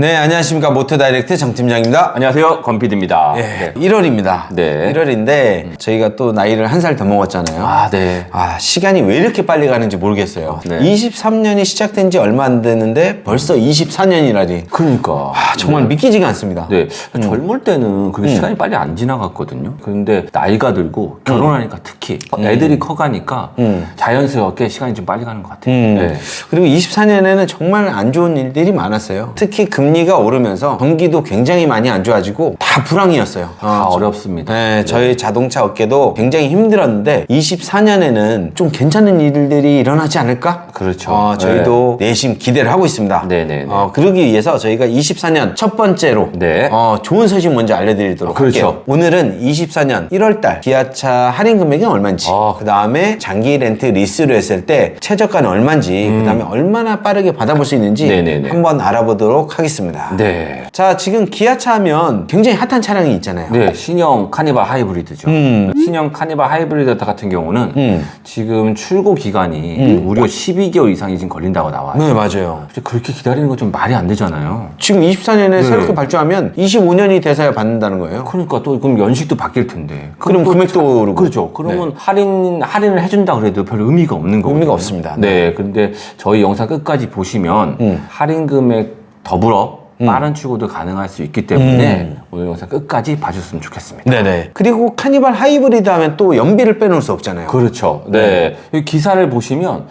네, 안녕하십니까. 모터 다이렉트 정 팀장입니다. 안녕하세요. 건피드입니다. 네, 1월입니다. 네. 1월인데 저희가 또 나이를 한 살 더 먹었잖아요. 아, 네. 아, 시간이 왜 이렇게 빨리 가는지 모르겠어요. 네. 23년이 시작된 지 얼마 안 됐는데 벌써 24년이라니. 그러니까. 아, 정말 믿기지가 않습니다. 네. 젊을 때는 그렇게 시간이 빨리 안 지나갔거든요. 그런데 나이가 들고 결혼하니까 특히 애들이 커가니까 자연스럽게 시간이 좀 빨리 가는 것 같아요. 음. 네. 그리고 24년에는 정말 안 좋은 일들이 많았어요. 특히 금 리가 오르면서 경기도 굉장히 많이 안 좋아지고 다 불황이었어요. 다 어, 어렵습니다. 네, 저희 자동차 업계도 굉장히 힘들었는데 24년에는 좀 괜찮은 일들이 일어나지 않을까? 그렇죠. 어, 저희도 내심 기대를 하고 있습니다. 네네네. 어, 그러기 위해서 저희가 24년 첫 번째로 네. 어, 좋은 소식 먼저 알려드리도록 그렇죠. 할게요. 오늘은 24년 1월달 기아차 할인 금액이 얼마인지, 아. 그 다음에 장기 렌트 리스로 했을 때 최저가는 얼마인지, 그 다음에 얼마나 빠르게 받아볼 수 있는지 음. 네네네. 한번 알아보도록 하겠습니다. 네. 자, 지금 기아차 하면 굉장히 핫한 차량이 있잖아요. 네, 신형 카니발 하이브리드죠. 음. 신형 카니발 하이브리드 같은 경우는 음. 지금 출고 기간이 무려 12개월 이상이 지금 걸린다고 나와요. 네, 맞아요. 근데 그렇게 기다리는 건 좀 말이 안 되잖아요. 지금 24년에 네. 새롭게 발주하면 25년이 돼서야 받는다는 거예요. 그러니까 또 그럼 연식도 바뀔 텐데. 그럼 또 금액도 차- 오르고. 그렇죠. 그러면 할인 할인을 해준다 그래도 별 의미가 없는 거예요. 의미가 없습니다. 네. 근데 저희 영상 끝까지 보시면 음. 할인 금액 더불어 빠른 출고도 가능할 수 있기 때문에 음. 오늘 영상 끝까지 봐주셨으면 좋겠습니다. 네네. 그리고 카니발 하이브리드 하면 또 연비를 빼놓을 수 없잖아요. 그렇죠. 네. 이 기사를 보시면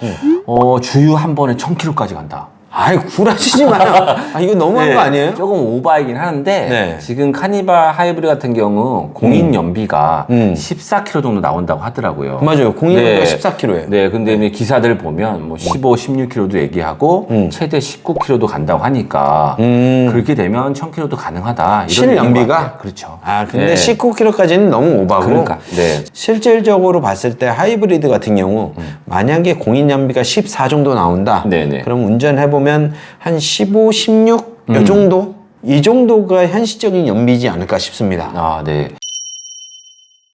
어, 주유 한 번에 1000km까지 간다. 아이, 굴하시지 마요. 아, 이거 너무한 네, 거 아니에요? 조금 오바이긴 하는데 네. 지금 카니발 하이브리드 같은 경우 공인 연비가 음. 14km 정도 나온다고 하더라고요. 맞아요. 공인거리가 네. 14km예요. 네, 근데 이제 기사들 보면 뭐 15, 16km도 얘기하고 음. 최대 19km도 간다고 하니까 음. 그렇게 되면 1000km도 가능하다. 이런 실 얘기인 것 연비가? 같아요. 그렇죠. 아, 근데 네. 19km까지는 너무 오바고. 그러니까 네. 실질적으로 봤을 때 하이브리드 같은 경우 만약에 공인 연비가 14 정도 나온다. 음. 네네. 그럼 운전해 보면 한 15, 16 음. 요 정도 이 정도가 현실적인 연비지 않을까 싶습니다. 아, 네.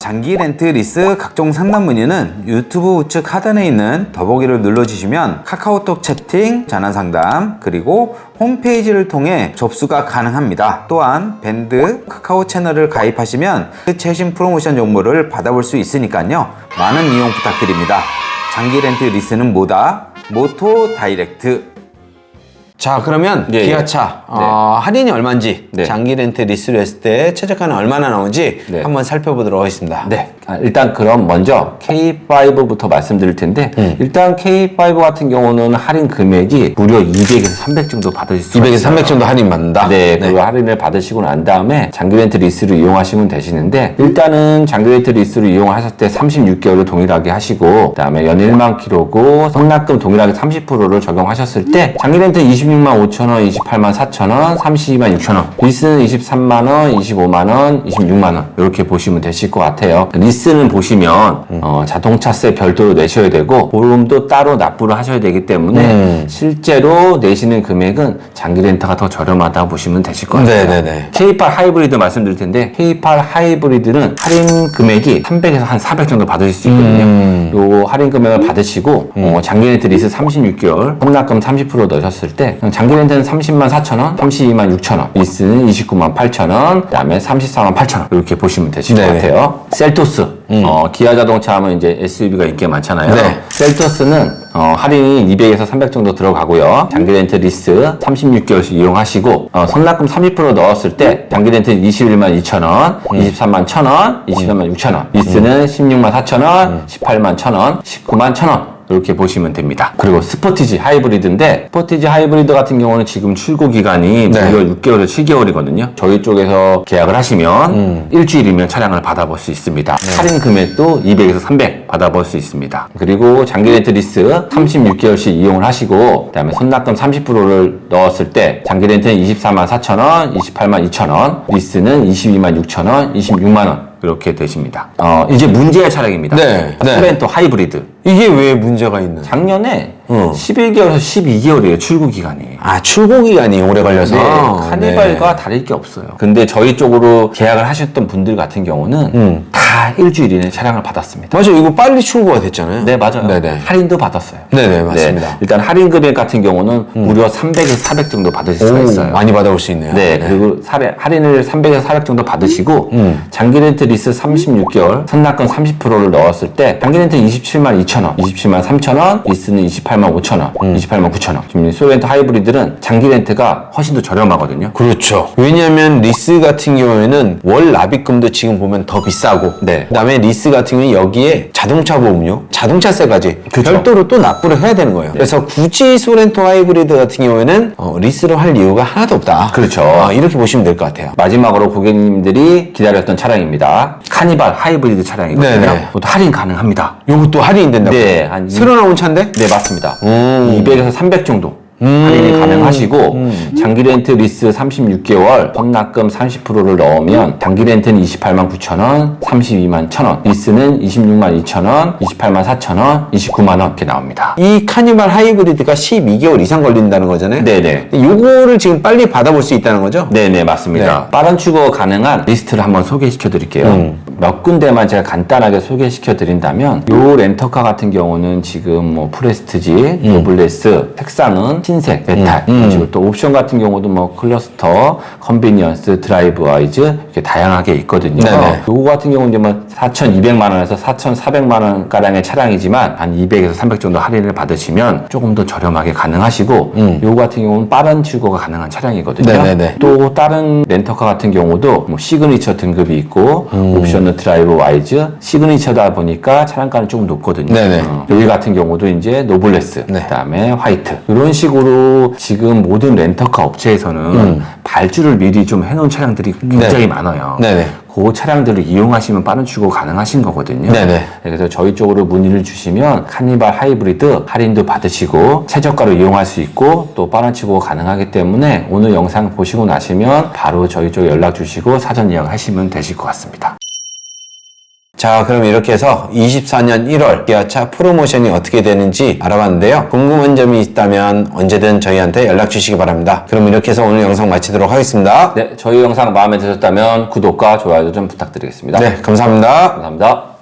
장기 렌트 리스 각종 상담 문의는 유튜브 우측 하단에 있는 더보기를 눌러주시면 카카오톡 채팅, 전화 상담, 그리고 홈페이지를 통해 접수가 가능합니다. 또한 밴드 카카오 채널을 가입하시면 그 최신 프로모션 정보를 받아볼 수 있으니까요. 많은 이용 부탁드립니다. 장기 렌트 리스는 뭐다? 모토 다이렉트. 자 그러면 예, 예. 기아차 어, 할인이 얼마인지 네. 장기 렌트 리스로 했을 때 최저가는 얼마나 나오는지 네. 한번 살펴보도록 하겠습니다. 네. 아, 일단 그럼 먼저 K5부터 말씀드릴 텐데 음. 일단 K5 같은 경우는 할인 금액이 무려 200에서 300 정도 받으실 수 200에서 있어요. 300 정도 할인 받는다. 네, 그 할인을 받으시고 난 다음에 장기 렌트 리스를 이용하시면 되시는데 일단은 장기 렌트 리스를 이용하셨을 때 36개월을 동일하게 하시고 그다음에 연 1만 킬로고 선납금 동일하게 30%를 적용하셨을 때 장기 렌트 26만 5천 원, 28만 4천 원, 32만 6천 원, 리스는 23만 원, 25만 원, 26만 원 이렇게 보시면 되실 것 같아요. 리스는 보시면 어, 자동차세 별도로 내셔야 되고 보험도 따로 납부를 하셔야 되기 때문에 음. 실제로 내시는 금액은 장기 렌터가 더 저렴하다 보시면 되실 것 같아요. 네네네. K8 하이브리드 말씀드릴 텐데 K8 하이브리드는 할인 금액이 300에서 한 400 정도 받으실 수 있거든요. 음. 요 할인 금액을 받으시고 어, 장기 렌트 리스 36개월 혼납금 30% 넣으셨을 때 장기 렌트는 30만 4천 원, 32만 6천 원, 리스는 29만 8천 원, 그 다음에 34만 8천 원 이렇게 보시면 되실 네네. 음. 것 같아요. 셀토스 어, 기아 자동차 하면 이제 SUV가 인기가 많잖아요. 네. 셀토스는 어, 할인이 200에서 300 정도 들어가고요. 장기 렌트 리스 36개월씩 이용하시고 어, 선납금 30% 넣었을 때 장기 렌트 21만 2천 원, 23만 1천 원, 23만 6천 원, 리스는 16만 4천 원, 18만 1천 원, 19만 1천 원. 이렇게 보시면 됩니다. 그리고 스포티지 하이브리드인데 스포티지 하이브리드 같은 경우는 지금 출고 기간이 네. 무려 6개월에서 7개월이거든요. 저희 쪽에서 계약을 하시면 일주일이면 차량을 받아볼 수 있습니다. 할인 금액도 200에서 300 받아볼 수 있습니다. 그리고 장기 렌트 리스 36개월씩 이용을 하시고 그다음에 선납금 30%를 넣었을 때 장기 렌트는 24만 4천 원, 28만 2천 원, 리스는 22만 6천 원, 26만 원 이렇게 되십니다. 어, 이제 문제의 차량입니다. 네, 네. 소렌토 하이브리드. 이게 왜 문제가 있는? 작년에 응. 11개월에서 12개월이에요, 출고 기간이. 아 출고 기간이 오래 걸려서 네, 카니발과 네. 다를 게 없어요. 근데 저희 쪽으로 계약을 하셨던 분들 같은 경우는 음. 다 일주일 이내에 차량을 받았습니다. 맞아 이거 빨리 출고가 됐잖아요. 네, 맞아요. 네네. 할인도 받았어요. 네네 맞습니다. 일단 할인 금액 같은 경우는 무려 300에서 400 정도 받으실 수가 오, 있어요. 많이 받아올 수 있네요. 네, 그리고 400, 할인을 300에서 400 정도 받으시고 음. 장기 렌트 리스 36개월 선납금 30%를 넣었을 때 장기 렌트 27만 2천 원, 27만 3천 원, 리스는 28만 5천 원, 음. 28만 9천 원. 지금 소렌트 하이브리드는 장기 렌트가 훨씬 더 저렴하거든요. 그렇죠. 왜냐하면 리스 같은 경우에는 월 납입금도 지금 보면 더 비싸고, 네. 그다음에 리스 같은 경우는 여기에 자동차 보험료, 자동차세까지 그렇죠. 별도로 또 납부를 해야 되는 거예요. 그래서 굳이 소렌토 하이브리드 같은 경우에는 어, 리스를 할 이유가 하나도 없다. 그렇죠. 어, 이렇게 보시면 될 것 같아요. 마지막으로 고객님들이 기다렸던 차량입니다. 카니발 하이브리드 차량이거든요. 네네. 이것도 할인 가능합니다. 요것도 할인이 된다고? 네, 한 새로 나온 차인데? 네, 맞습니다. 음. 200에서 300 정도 할인이 가능하시고 장기 렌트 리스 36개월 헌납금 30%를 넣으면 장기 렌트는 28만 9천 원, 32만 1천 원, 리스는 26만 2천 원, 28만 4천 원, 29만 원 이렇게 나옵니다. 이 카니발 하이브리드가 12개월 이상 걸린다는 거잖아요. 네네. 요거를 지금 빨리 받아볼 수 있다는 거죠? 네네 맞습니다. 빠른 출고 가능한 리스트를 한번 소개시켜 드릴게요. 음. 몇 군데만 제가 간단하게 소개시켜 드린다면 요 렌터카 같은 경우는 지금 뭐 프레스티지, 음. 노블레스, 색상은 흰색, 메탈 그리고 또 옵션 같은 경우도 뭐 클러스터, 컨비니언스, 드라이브 와이즈 이렇게 다양하게 있거든요. 네네. 요거 같은 경우는 이제 뭐 4,200만 원에서 4,400만 원 가량의 차량이지만 한 200에서 300 정도 할인을 받으시면 조금 더 저렴하게 가능하시고 요거 같은 경우는 빠른 출고가 가능한 차량이거든요. 음. 네네네. 또 다른 렌터카 같은 경우도 뭐 시그니처 등급이 있고 음. 옵션은 드라이브 와이즈 시그니처다 보니까 차량가는 조금 높거든요. 네네. 어, 여기 같은 경우도 이제 노블레스 네. 그다음에 화이트 이런 식으로 지금 모든 렌터카 업체에서는 음. 발주를 미리 좀 해놓은 차량들이 굉장히 많아요. 네네. 그 차량들을 이용하시면 빠른 출고 가능하신 거거든요. 네네. 그래서 저희 쪽으로 문의를 주시면 카니발 하이브리드 할인도 받으시고 최저가로 이용할 수 있고 또 빠른 출고가 가능하기 때문에 오늘 영상 보시고 나시면 바로 저희 쪽 연락 주시고 사전 예약하시면 되실 것 같습니다. 자, 그럼 이렇게 해서 24년 1월 기아차 프로모션이 어떻게 되는지 알아봤는데요. 궁금한 점이 있다면 언제든 저희한테 연락 주시기 바랍니다. 그럼 이렇게 해서 오늘 영상 마치도록 하겠습니다. 네, 저희 영상 마음에 드셨다면 구독과 좋아요 좀 부탁드리겠습니다. 네, 감사합니다. 감사합니다.